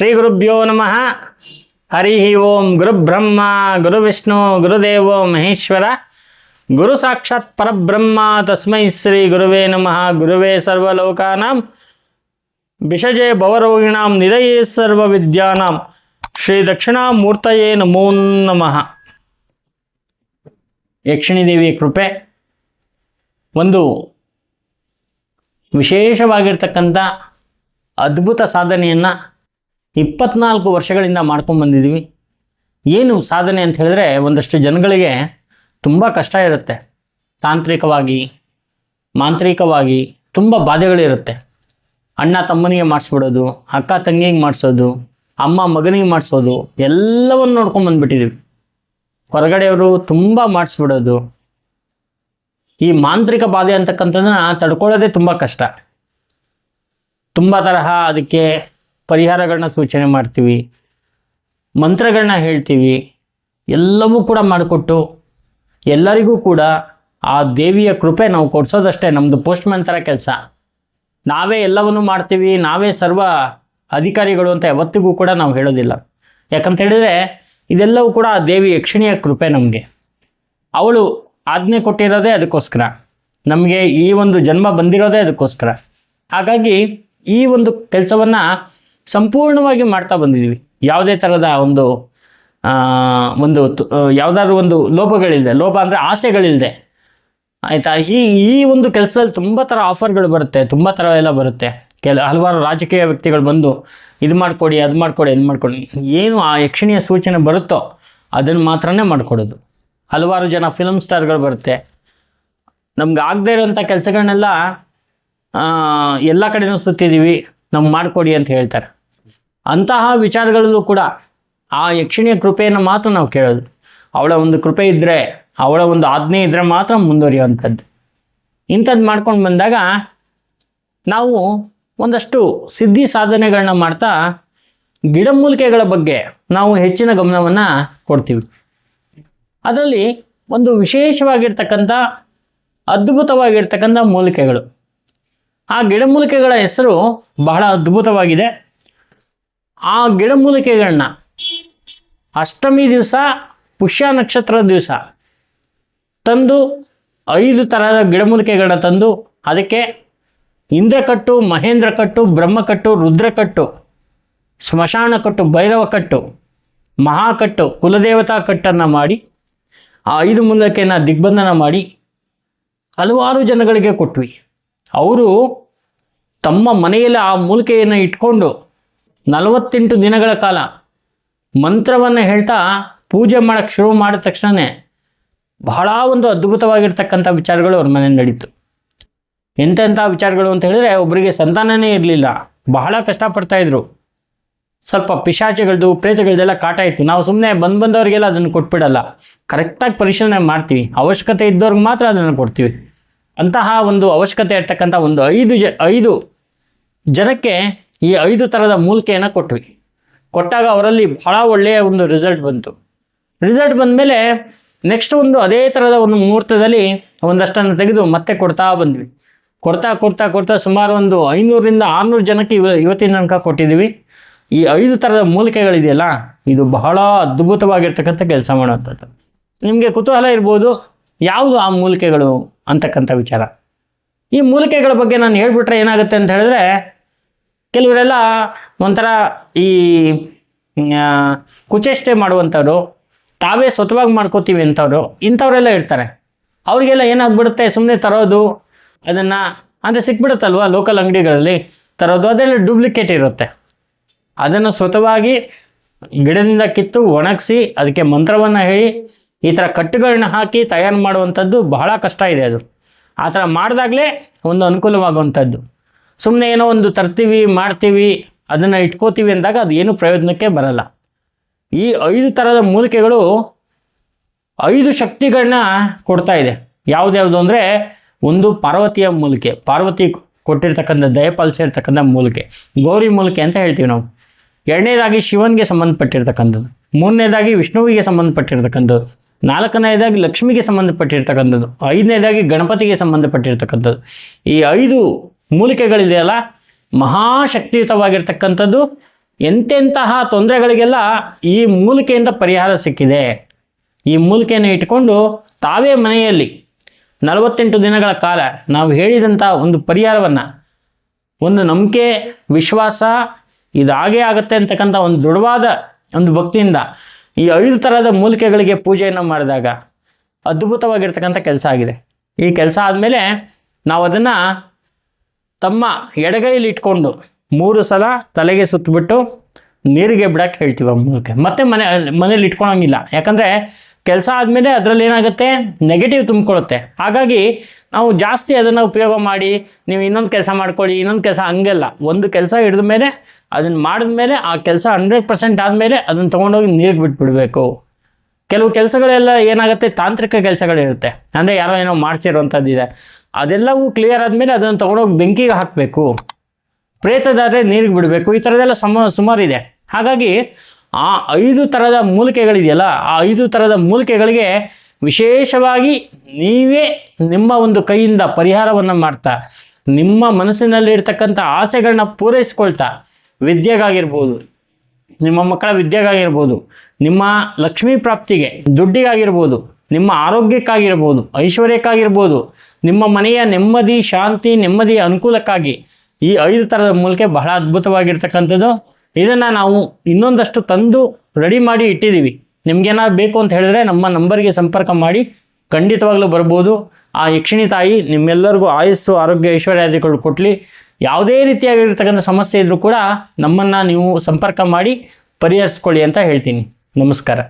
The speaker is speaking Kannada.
ಶ್ರೀ ಗುರುಭ್ಯೋ ನಮಃ. ಹರಿ ಓಂ ಗುರುಬ್ರಹ್ಮ ಗುರುವಿಷ್ಣು ಗುರುದೇವೋ ಮಹೇಶ್ವರ. ಗುರು ಸಾಕ್ಷಾತ್ ಪರಬ್ರಹ್ಮ, ತಸ್ಮೈ ಶ್ರೀ ಗುರುವೇ ನಮಃ. ಗುರುವೇ ಸರ್ವಲೋಕಾನಾಂ. ವಿಷಜೆ ಭವರೋಗಿಣಾಂ ನಿಧಯೇ ಸರ್ವ ವಿದ್ಯಾನಾಂ ಶ್ರೀ ದಕ್ಷಿಣಾಮೂರ್ತಯೇ ನಮೋ ನಮಃ. ಯಕ್ಷಿಣಿ ದೇವಿ ಕೃಪೆ. ಒಂದು ವಿಶೇಷವಾಗಿರ್ತಕ್ಕಂಥ ಅದ್ಭುತ ಸಾಧನೆಯನ್ನು ಇಪ್ಪತ್ನಾಲ್ಕು ವರ್ಷಗಳಿಂದ ಮಾಡ್ಕೊಂಡು ಬಂದಿದ್ದೀವಿ ಏನು ಸಾಧನೆ ಅಂತ ಹೇಳಿದ್ರೆ ಒಂದಷ್ಟು ಜನಗಳಿಗೆ ತುಂಬ ಕಷ್ಟ ಇರುತ್ತೆ. ತಾಂತ್ರಿಕವಾಗಿ, ಮಾಂತ್ರಿಕವಾಗಿ ತುಂಬ ಬಾಧೆಗಳಿರುತ್ತೆ ಅಣ್ಣ ತಮ್ಮನಿಗೆ ಮಾಡಿಸ್ಬಿಡೋದು, ಅಕ್ಕ ತಂಗಿಗೆ ಮಾಡಿಸೋದು, ಅಮ್ಮ ಮಗನಿಗೆ ಮಾಡಿಸೋದು, ಎಲ್ಲವನ್ನು ನೋಡ್ಕೊಂಡು ಬಂದುಬಿಟ್ಟಿದ್ದೀವಿ ಹೊರಗಡೆಯವರು ತುಂಬ ಮಾಡಿಸ್ಬಿಡೋದು. ಈ ಮಾಂತ್ರಿಕ ಬಾಧೆ ಅಂತಕ್ಕಂಥದ್ದನ್ನ ತಡ್ಕೊಳ್ಳೋದೇ ತುಂಬ ಕಷ್ಟ. ತುಂಬ ತರಹ ಅದಕ್ಕೆ ಪರಿಹಾರಗಳನ್ನ ಸೂಚನೆ ಮಾಡ್ತೀವಿ, ಮಂತ್ರಗಳನ್ನ ಹೇಳ್ತೀವಿ, ಎಲ್ಲವೂ ಕೂಡ ಮಾಡಿಕೊಟ್ಟು ಎಲ್ಲರಿಗೂ ಕೂಡ ಆ ದೇವಿಯ ಕೃಪೆ ನಾವು ಕೊಡ್ಸೋದಷ್ಟೇ ನಮ್ಮದು ಪೋಸ್ಟ್ಮ್ಯಾನ್ ಥರ ಕೆಲಸ. ನಾವೇ ಎಲ್ಲವನ್ನೂ ಮಾಡ್ತೀವಿ, ನಾವೇ ಸರ್ವ ಅಧಿಕಾರಿಗಳು ಅಂತ ಯಾವತ್ತಿಗೂ ಕೂಡ ನಾವು ಹೇಳೋದಿಲ್ಲ. ಯಾಕಂತ ಹೇಳಿದರೆ ಇದೆಲ್ಲವೂ ಕೂಡ ಆ ದೇವಿ ಯಕ್ಷಿಣಿಯ ಕೃಪೆ ನಮಗೆ. ಅವಳು ಆಜ್ಞೆ ಕೊಟ್ಟಿರೋದೇ ಅದಕ್ಕೋಸ್ಕರ. ನಮಗೆ ಈ ಒಂದು ಜನ್ಮ ಬಂದಿರೋದೇ ಅದಕ್ಕೋಸ್ಕರ. ಹಾಗಾಗಿ ಈ ಒಂದು ಕೆಲಸವನ್ನು ಸಂಪೂರ್ಣವಾಗಿ ಮಾಡ್ತಾ ಬಂದಿದ್ದೀವಿ. ಯಾವುದೇ ಥರದ ಒಂದು ಒಂದು ಯಾವುದಾದ್ರು ಒಂದು ಲೋಪಗಳಿಲ್ಲದೆ ಲೋಪ ಅಂದರೆ ಆಸೆಗಳಿಲ್ಲದೆ ಆಯಿತಾ? ಈ ಈ ಒಂದು ಕೆಲಸದಲ್ಲಿ ತುಂಬ ಥರ ಆಫರ್ಗಳು ಬರುತ್ತೆ, ತುಂಬ ಥರ ಎಲ್ಲ ಬರುತ್ತೆ. ಕೆಲ, ಹಲವಾರು ರಾಜಕೀಯ ವ್ಯಕ್ತಿಗಳು ಬಂದು ಇದು ಮಾಡಿಕೊಡಿ, ಅದು ಮಾಡಿಕೊಡಿ, ಇದು ಮಾಡಿಕೊಡಿ. ಏನು ಆ ಯಕ್ಷಿಣಿಯ ಸೂಚನೆ ಬರುತ್ತೋ ಅದನ್ನು ಮಾತ್ರನೇ ಮಾಡಿಕೊಡೋದು. ಹಲವಾರು ಜನ ಫಿಲಮ್ ಸ್ಟಾರ್ಗಳು ಬರುತ್ತೆ. ನಮ್ಗೆ ಆಗದೇ ಇರೋಂಥ ಕೆಲಸಗಳನ್ನೆಲ್ಲ ಎಲ್ಲ ಕಡೆನೂ ಸುತ್ತಿದ್ದೀವಿ, ನಮ್ಗೆ ಮಾಡಿಕೊಡಿ ಅಂತ ಹೇಳ್ತಾರೆ. ಅಂತಹ ವಿಚಾರಗಳಲ್ಲೂ ಕೂಡ ಆ ಯಕ್ಷಿಣಿಯ ಕೃಪೆಯನ್ನು ಮಾತ್ರ ನಾವು ಕೇಳೋದು. ಅವಳ ಒಂದು ಕೃಪೆ ಇದ್ದರೆ ಅವಳ ಒಂದು ಆಜ್ಞೆ ಇದ್ದರೆ ಮಾತ್ರ ಮುಂದುವರಿಯುವಂಥದ್ದು. ಇಂಥದ್ದು ಮಾಡ್ಕೊಂಡು ಬಂದಾಗ ನಾವು ಒಂದಷ್ಟು ಸಿದ್ಧಿ ಸಾಧನೆಗಳನ್ನ ಮಾಡ್ತಾ ಗಿಡಮೂಲಿಕೆಗಳ ಬಗ್ಗೆ ನಾವು ಹೆಚ್ಚಿನ ಗಮನವನ್ನು ಕೊಡ್ತೀವಿ. ಅದರಲ್ಲಿ ಒಂದು ವಿಶೇಷವಾಗಿರ್ತಕ್ಕಂಥ, ಅದ್ಭುತವಾಗಿರ್ತಕ್ಕಂಥ ಮೂಲಿಕೆಗಳು. ಆ ಗಿಡಮೂಲಿಕೆಗಳ ಹೆಸರು ಬಹಳ ಅದ್ಭುತವಾಗಿದೆ. ಆ ಗಿಡಮೂಲಿಕೆಗಳನ್ನ ಅಷ್ಟಮಿ ದಿವಸ, ಪುಷ್ಯ ನಕ್ಷತ್ರದ ದಿವಸ ತಂದು ಐದು ಥರದ ಗಿಡಮೂಲಿಕೆಗಳನ್ನ ತಂದು ಅದಕ್ಕೆ ಇಂದ್ರಕಟ್ಟು ಮಹೇಂದ್ರ ಕಟ್ಟು ಬ್ರಹ್ಮಕಟ್ಟು, ರುದ್ರಕಟ್ಟು ಸ್ಮಶಾನಕಟ್ಟು ಕಟ್ಟು, ಭೈರವ ಕಟ್ಟು, ಮಹಾಕಟ್ಟು, ಕುಲದೇವತಾ ಕಟ್ಟನ್ನು ಮಾಡಿ, ಆ ಐದು ಮೂಲಕೆಯನ್ನು ದಿಗ್ಬಂಧನ ಮಾಡಿ ಹಲವಾರು ಜನಗಳಿಗೆ ಕೊಟ್ವಿ. ಅವರು ತಮ್ಮ ಮನೆಯಲ್ಲಿ ಆ ಮೂಲಿಕೆಯನ್ನು ಇಟ್ಕೊಂಡು ನಲವತ್ತೆಂಟು ದಿನಗಳ ಕಾಲ ಮಂತ್ರವನ್ನು ಹೇಳ್ತಾ ಪೂಜೆ ಮಾಡೋಕ್ಕೆ ಶುರು ಮಾಡಿದ ತಕ್ಷಣವೇ ಬಹಳ ಒಂದು ಅದ್ಭುತವಾಗಿರ್ತಕ್ಕಂಥ ವಿಚಾರಗಳು ಅವ್ರ ಮನೇಲಿ ನಡೀತು. ಎಂತೆಂಥ ವಿಚಾರಗಳು ಅಂತ ಹೇಳಿದ್ರೆ ಒಬ್ಬರಿಗೆ ಸಂತಾನನೇ ಇರಲಿಲ್ಲ. ಬಹಳ ಕಷ್ಟಪಡ್ತಾಯಿದ್ರು ಸ್ವಲ್ಪ ಪಿಶಾಚಿಗಳದ್ದು ಪ್ರೇತಗಳದ್ದೆಲ್ಲ ಕಾಟ ಇತ್ತು. ನಾವು ಸುಮ್ಮನೆ ಬಂದು ಬಂದವರಿಗೆಲ್ಲ ಅದನ್ನು ಕೊಟ್ಬಿಡಲ್ಲ. ಕರೆಕ್ಟಾಗಿ ಪರಿಶೀಲನೆ ಮಾಡ್ತೀವಿ. ಅವಶ್ಯಕತೆ ಇದ್ದವ್ರಿಗೆ ಮಾತ್ರ ಅದನ್ನು ಕೊಡ್ತೀವಿ. ಅಂತಹ ಒಂದು ಅವಶ್ಯಕತೆ ಇರ್ತಕ್ಕಂಥ ಒಂದು ಐದು ಜ, ಐದು ಜನಕ್ಕೆ ಈ ಐದು ಥರದ ಮೂಲಿಕೆಯನ್ನು ಕೊಟ್ವಿ. ಕೊಟ್ಟಾಗ ಅವರಲ್ಲಿ ಬಹಳ ಒಳ್ಳೆಯ ಒಂದು ರಿಸಲ್ಟ್ ಬಂತು. ರಿಸಲ್ಟ್ ಬಂದಮೇಲೆ ನೆಕ್ಸ್ಟ್ ಒಂದು ಅದೇ ಥರದ ಒಂದು ಮುಹೂರ್ತದಲ್ಲಿ ಒಂದಷ್ಟನ್ನು ತೆಗೆದು ಮತ್ತೆ ಕೊಡ್ತಾ ಬಂದ್ವಿ. ಕೊಡ್ತಾ ಕೊಡ್ತಾ ಕೊಡ್ತಾ ಸುಮಾರು ಒಂದು ಐನೂರರಿಂದ ಆರುನೂರು ಜನಕ್ಕೆ ಇವ, ಇವತ್ತಿನ ತನಕ ಕೊಟ್ಟಿದ್ದೀವಿ. ಈ ಐದು ಥರದ ಮೂಲಿಕೆಗಳಿದೆಯಲ್ಲ, ಇದು ಬಹಳ ಅದ್ಭುತವಾಗಿರ್ತಕ್ಕಂಥ ಕೆಲಸ ಮಾಡುವಂಥದ್ದು. ನಿಮಗೆ ಕುತೂಹಲ ಇರ್ಬೋದು, ಯಾವುದು ಆ ಮೂಲಿಕೆಗಳು ಅಂತಕ್ಕಂಥ ವಿಚಾರ. ಈ ಮೂಲಿಕೆಗಳ ಬಗ್ಗೆ ನಾನು ಹೇಳ್ಬಿಟ್ರೆ ಏನಾಗುತ್ತೆ ಅಂತ ಹೇಳಿದ್ರೆ ಕೆಲವರೆಲ್ಲ ಒಂಥರ ಈ ಕುಚೇಷ್ಟೆ ಮಾಡುವಂಥವ್ರು, ತಾವೇ ಸ್ವತವಾಗಿ ಮಾಡ್ಕೋತೀವಿ ಅಂಥವ್ರು, ಇಂಥವರೆಲ್ಲ ಇರ್ತಾರೆ. ಅವರಿಗೆಲ್ಲ ಏನಾಗ್ಬಿಡುತ್ತೆ ಸುಮ್ಮನೆ ತರೋದು, ಅದನ್ನು, ಅಂದರೆ ಸಿಕ್ಬಿಡುತ್ತಲ್ವ ಲೋಕಲ್ ಅಂಗಡಿಗಳಲ್ಲಿ, ತರೋದು, ಅದೆಲ್ಲ ಡೂಪ್ಲಿಕೇಟ್ ಇರುತ್ತೆ. ಅದನ್ನು ಸ್ವತವಾಗಿ ಗಿಡದಿಂದ ಕಿತ್ತು ಒಣಗಿಸಿ, ಅದಕ್ಕೆ ಮಂತ್ರವನ್ನು ಹೇಳಿ, ಈ ಥರ ಕಟ್ಟುಗಳನ್ನ ಹಾಕಿ ತಯಾರು ಮಾಡುವಂಥದ್ದು ಬಹಳ ಕಷ್ಟ ಇದೆ ಅದು. ಆ ಥರ ಮಾಡಿದಾಗಲೇ ಒಂದು ಅನುಕೂಲವಾಗುವಂಥದ್ದು. ಸುಮ್ಮನೆ ಏನೋ ಒಂದು ತರ್ತೀವಿ, ಮಾಡ್ತೀವಿ, ಅದನ್ನು ಇಟ್ಕೋತೀವಿ ಅಂದಾಗ ಅದು ಏನು ಪ್ರಯೋಜನಕ್ಕೆ ಬರಲ್ಲ. ಈ ಐದು ಥರದ ಮೂಲಿಕೆಗಳು ಐದು ಶಕ್ತಿಗಳನ್ನ ಕೊಡ್ತಾ ಇದೆ. ಯಾವುದ್ಯಾವುದು ಅಂದರೆ ಒಂದು ಪಾರ್ವತಿಯ ಮೂಲಿಕೆ, ಪಾರ್ವತಿ ಕೊಟ್ಟಿರ್ತಕ್ಕಂಥ ದಯಪಾಲಿಸಿರ್ತಕ್ಕಂಥ ಮೂಲಿಕೆ, ಗೌರಿ ಮೂಲಿಕೆ ಅಂತ ಹೇಳ್ತೀವಿ ನಾವು. ಎರಡನೇದಾಗಿ ಶಿವನಿಗೆ ಸಂಬಂಧಪಟ್ಟಿರ್ತಕ್ಕಂಥದ್ದು, ಮೂರನೇದಾಗಿ ವಿಷ್ಣುವಿಗೆ ಸಂಬಂಧಪಟ್ಟಿರ್ತಕ್ಕಂಥದ್ದು, ನಾಲ್ಕನೇದಾಗಿ ಲಕ್ಷ್ಮಿಗೆ ಸಂಬಂಧಪಟ್ಟಿರ್ತಕ್ಕಂಥದ್ದು, ಐದನೇದಾಗಿ ಗಣಪತಿಗೆ ಸಂಬಂಧಪಟ್ಟಿರ್ತಕ್ಕಂಥದ್ದು. ಈ ಐದು ಮೂಲಿಕೆಗಳಿದೆಯಲ್ಲ, ಮಹಾಶಕ್ತಿಯುತವಾಗಿರ್ತಕ್ಕಂಥದ್ದು, ಎಂತೆಂತಹ ತೊಂದರೆಗಳಿಗೆಲ್ಲ ಈ ಮೂಲಿಕೆಯಿಂದ ಪರಿಹಾರ ಸಿಕ್ಕಿದೆ. ಈ ಮೂಲಿಕೆಯನ್ನು ಇಟ್ಕೊಂಡು ತಾವೇ ಮನೆಯಲ್ಲಿ ನಲವತ್ತೆಂಟು ದಿನಗಳ ಕಾಲ ನಾವು ಹೇಳಿದಂಥ ಒಂದು ಪರಿಹಾರವನ್ನು, ಒಂದು ನಂಬಿಕೆ, ವಿಶ್ವಾಸ, ಇದಾಗೇ ಆಗುತ್ತೆ ಅಂತಕ್ಕಂಥ ಒಂದು ದೃಢವಾದ ಒಂದು ಭಕ್ತಿಯಿಂದ ಈ ಐದು ಥರದ ಮೂಲಿಕೆಗಳಿಗೆ ಪೂಜೆಯನ್ನು ಮಾಡಿದಾಗ ಅದ್ಭುತವಾಗಿರ್ತಕ್ಕಂಥ ಕೆಲಸ ಆಗಿದೆ. ಈ ಕೆಲಸ ಆದಮೇಲೆ ನಾವು ಅದನ್ನು ತಮ್ಮ ಎಡಗೈಲಿ ಇಟ್ಕೊಂಡು ಮೂರು ಸಲ ತಲೆಗೆ ಸುತ್ತಬಿಟ್ಟು ನೀರಿಗೆ ಬಿಡಕ್ಕೆ ಹೇಳ್ತೀವಿ ಮೂಲಕ್ಕೆ ಮೂಲಕ ಮತ್ತೆ ಮನೆ, ಮನೇಲಿ ಇಟ್ಕೊಳಂಗಿಲ್ಲ. ಯಾಕಂದರೆ ಕೆಲಸ ಆದಮೇಲೆ ಅದರಲ್ಲಿ ಏನಾಗುತ್ತೆ? ನೆಗೆಟಿವ್ ತುಂಬಿಕೊಳ್ಳುತ್ತೆ ಹಾಗಾಗಿ ನಾವು ಜಾಸ್ತಿ ಅದನ್ನು ಉಪಯೋಗ ಮಾಡಿ, ನೀವು ಇನ್ನೊಂದು ಕೆಲಸ ಮಾಡ್ಕೊಳ್ಳಿ, ಇನ್ನೊಂದು ಕೆಲಸ ಹಂಗೆಲ್ಲ. ಒಂದು ಕೆಲಸ ಹಿಡಿದ ಮೇಲೆ ಅದನ್ನು ಮಾಡಿದ್ಮೇಲೆ ಆ ಕೆಲಸ ಹಂಡ್ರೆಡ್ ಪರ್ಸೆಂಟ್ ಆದಮೇಲೆ ಅದನ್ನು ತೊಗೊಂಡೋಗಿ ನೀರಿಗೆ ಬಿಟ್ಬಿಡಬೇಕು. ಕೆಲವು ಕೆಲಸಗಳೆಲ್ಲ ಏನಾಗುತ್ತೆ? ತಾಂತ್ರಿಕ ಕೆಲಸಗಳಿರುತ್ತೆ. ಅಂದರೆ ಯಾರೋ ಏನೋ ಮಾಡ್ಸಿರೋಂಥದ್ದಿದೆ ಅದೆಲ್ಲವೂ ಕ್ಲಿಯರ್ ಆದಮೇಲೆ ಅದನ್ನು ತೊಗೊಂಡೋಗಿ ಬೆಂಕಿಗೆ ಹಾಕಬೇಕು. ಪ್ರೇತದಾದರೆ ನೀರಿಗೆ ಬಿಡಬೇಕು. ಈ ಥರದೆಲ್ಲ ಸಮ, ಸುಮಾರಿದೆ. ಹಾಗಾಗಿ ಆ ಐದು ಥರದ ಮೂಲಿಕೆಗಳಿದೆಯಲ್ಲ, ಆ ಐದು ಥರದ ಮೂಲಿಕೆಗಳಿಗೆ ವಿಶೇಷವಾಗಿ ನೀವೇ ನಿಮ್ಮ ಒಂದು ಕೈಯಿಂದ ಪರಿಹಾರವನ್ನು ಮಾಡ್ತಾ, ನಿಮ್ಮ ಮನಸ್ಸಿನಲ್ಲಿರ್ತಕ್ಕಂಥ ಆಸೆಗಳನ್ನ ಪೂರೈಸ್ಕೊಳ್ತಾ ವಿದ್ಯೆಗಾಗಿರ್ಬೋದು, ನಿಮ್ಮ ಮಕ್ಕಳ ವಿದ್ಯೆಗಾಗಿರ್ಬೋದು, ನಿಮ್ಮ ಲಕ್ಷ್ಮೀ ಪ್ರಾಪ್ತಿಗೆ, ದುಡ್ಡಿಗಾಗಿರ್ಬೋದು ನಿಮ್ಮ ಆರೋಗ್ಯಕ್ಕಾಗಿರ್ಬೋದು, ಐಶ್ವರ್ಯಕ್ಕಾಗಿರ್ಬೋದು, ನಿಮ್ಮ ಮನೆಯ ನೆಮ್ಮದಿ, ಶಾಂತಿ, ನೆಮ್ಮದಿಯ ಅನುಕೂಲಕ್ಕಾಗಿ ಈ ಐದು ಥರದ ಮೂಲಿಕೆ ಬಹಳ ಅದ್ಭುತವಾಗಿರ್ತಕ್ಕಂಥದ್ದು. ಇದನ್ನು ನಾವು ಇನ್ನೊಂದಷ್ಟು ತಂದು ರೆಡಿ ಮಾಡಿ ಇಟ್ಟಿದ್ದೀವಿ. ನಿಮ್ಗೇನಾದ್ರು ಬೇಕು ಅಂತ ಹೇಳಿದ್ರೆ ನಮ್ಮ ನಂಬರ್ಗೆ ಸಂಪರ್ಕ ಮಾಡಿ, ಖಂಡಿತವಾಗ್ಲೂ ಬರ್ಬೋದು. ಆ ಯಕ್ಷಿಣಿ ತಾಯಿ ನಿಮ್ಮೆಲ್ಲರಿಗೂ ಆಯಸ್ಸು, ಆರೋಗ್ಯ, ಐಶ್ವರ್ಯಾದಿಗಳು ಕೊಟ್ಟಲಿ ಯಾವುದೇ ರೀತಿಯಾಗಿರ್ತಕ್ಕಂಥ ಸಮಸ್ಯೆ ಇದ್ದರೂ ಕೂಡ ನಮ್ಮನ್ನು ನೀವು ಸಂಪರ್ಕ ಮಾಡಿ ಪರಿಹರಿಸ್ಕೊಳ್ಳಿ ಅಂತ ಹೇಳ್ತೀನಿ. ನಮಸ್ಕಾರ.